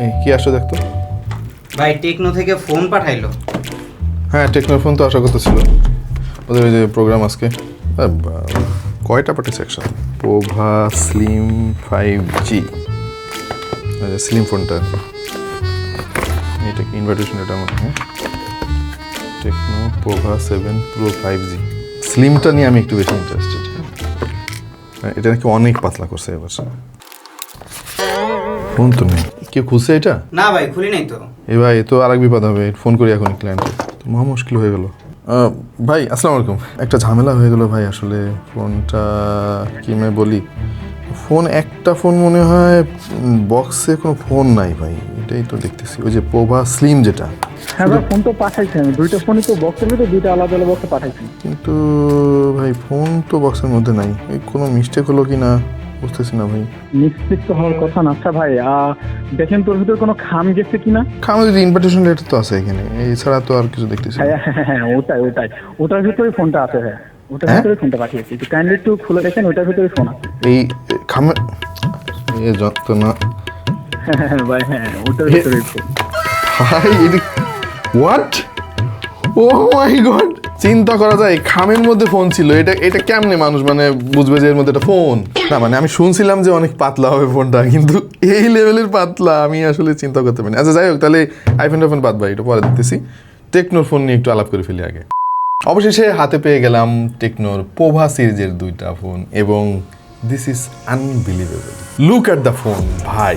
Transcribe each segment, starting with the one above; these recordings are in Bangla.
এই কি আসো দেখতো ভাই টেকনো থেকে ফোন পাঠাইলো। হ্যাঁ টেকনোর ফোন তো আশা করতেছিল। ওদের ওই যে প্রোগ্রাম আজকে। আহ, বা- কয়টা party section Pova slim five G slim ফোনটা আর কি এটা কি ইনভাইটেশন এটা আমার হ্যাঁ? Tecno Pova seven pro five G স্লিমটা নিয়ে আমি একটু বেশি ইন্টারেস্টেড এটা নাকি অনেক পাতলা করছে এবার। ফোন তো নেই। কেউ খুঁজছে এটা? না ভাই খুলি নাই তো। এ ভাই এ তো আর এক বিপদ হবে ফোন করি এখন ক্লায়েন্টে তো মহা মুশকিল হয়ে গেল। ভাই আসসালামু আলাইকুম। একটা ঝামেলা হয়ে গেল ভাই আসলে ফোনটা কি আমি বলি? ফোন একটা ফোন মনে হয় বক্সে কোনো ফোন নাই ভাই এটাই তো দেখতেছি। ওই যে পোভা স্লিম যেটা। হ্যাঁ ভাই ফোন তো পাঠাইছি। আমি দুইটা ফোনই তো বক্সের ভিতরে দুইটা আলাদা আলাদা বক্সে পাঠাইছি। কিন্তু ভাই ফোন তো বক্সের মধ্যে নাই। এই কোনো মিস্টেক হলো কি না বুঝতেছি না ভাই। নিশ্চিত তো হওয়ার কথা না আচ্ছা ভাই দেখেন তোর ভিতরে কোনো খাম গেছে কিনা? আমাদের ইনভিটেশন লেটার তো আছে এখানে এছাড়া তো আর কিছু দেখতেছি হ্যাঁ হ্যাঁ হ্যাঁ ওটাই ওটাই। ওটার ভিতরে ফোনটা আছে হ্যাঁ। ওটার হ্যাঁ? ভিতরে ফোনটা পাঠিয়েছি। একটু কাইন্ডলি একটু খুলে দেখেন ওটার ভিতরে ফোন আছে। এই খামে এ যত না হ্যাঁ হ্যাঁ, হ্যাঁ ভাই হ্যাঁ ওটার ভিতরে ফোন ভাই হোয়াট ও মাই গড চিন্তা করা যায়, খামের মধ্যে ফোন ছিল। এটা এটা কেমনে মানুষ মানে বুঝবে যে এর মধ্যে একটা ফোন না মানে আমি শুনছিলাম যে অনেক পাতলা হবে ফোনটা কিন্তু এই লেভেলের পাতলা আমি আসলে চিন্তা করতে পারিনি। আচ্ছা যাই হোক, তাহলে আইফোন টাইফোন বাদ ভাই এটা পরে দেখতেছি। টেকনোর ফোন নিয়ে একটু আলাপ করে ফেলি আগে। অবশেষে হাতে পেয়ে গেলাম টেকনোর পোভা সিরিজের দুইটা ফোন এবং this is unbelievable look at the phone ভাই।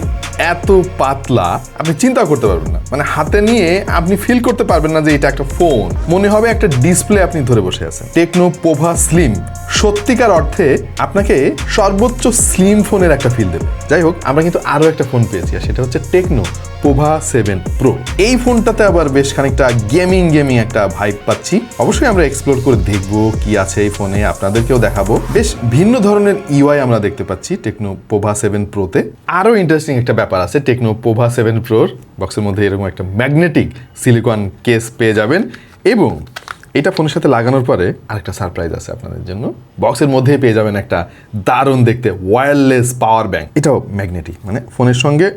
এত পাতলা, আপনি চিন্তা করতে পারবেন না। মানে হাতে নিয়ে আপনি ফিল করতে পারবেন না যে এটা একটা ফোন মনে হবে একটা ডিসপ্লে আপনি ধরে বসে আছেন। টেকনো পোভা স্লিম সত্যিকার অর্থে আপনাকে সর্বোচ্চ স্লিম ফোনের একটা ফিল দেবে। যাই হোক, আমরা কিন্তু আরও একটা ফোন পেয়েছি, আর সেটা হচ্ছে টেকনো পোভা সেভেন প্রো এই ফোনটাতে আবার বেশ খানিকটা গেমিং গেমিং একটা ভাইব পাচ্ছি। অবশ্যই আমরা এক্সপ্লোর করে দেখব কি আছে এই ফোনে আপনাদেরকেও দেখাবো। বেশ ভিন্ন ধরনের ইউআই আমরা দেখতে পাচ্ছি টেকনো পোভা সেভেন প্রোতে আরও ইন্টারেস্টিং একটা ব্যাপার আছে টেকনো পোভা সেভেন প্রোর বক্সের মধ্যে এরকম একটা ম্যাগনেটিক সিলিকন কেস পেয়ে যাবেন এবং এটা ফোনের সাথে লাগানোর পরে আরেকটা সারপ্রাইজ আছে আপনাদের জন্য। বক্সের মধ্যেই পেয়ে যাবেন একটা দারুণ দেখতে ওয়্যারলেস পাওয়ার ব্যাঙ্ক এটাও ম্যাগনেটিক মানে ফোনের সঙ্গে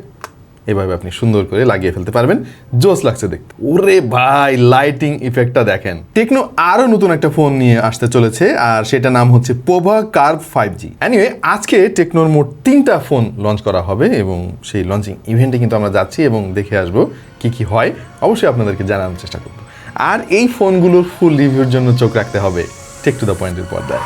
এভাবে আপনি সুন্দর করে লাগিয়ে ফেলতে পারবেন। জোস লাগছে দেখতে। ওরে ভাই লাইটিং ইফেক্টটা দেখেন। টেকনো আরও নতুন একটা ফোন নিয়ে আসতে চলেছে, আর সেটা নাম হচ্ছে Pova Curve five G anyway আজকে টেকনোর মোট তিনটা ফোন লঞ্চ করা হবে, এবং সেই লঞ্চিং ইভেন্টে কিন্তু আমরা যাচ্ছি এবং দেখে আসব কি কি হয়। অবশ্যই আপনাদেরকে জানানোর চেষ্টা করব। আর এই ফোনগুলোর ফুল রিভিউর জন্য চোখ রাখতে হবে টেক টু দ্য পয়েন্টের পর্দায়।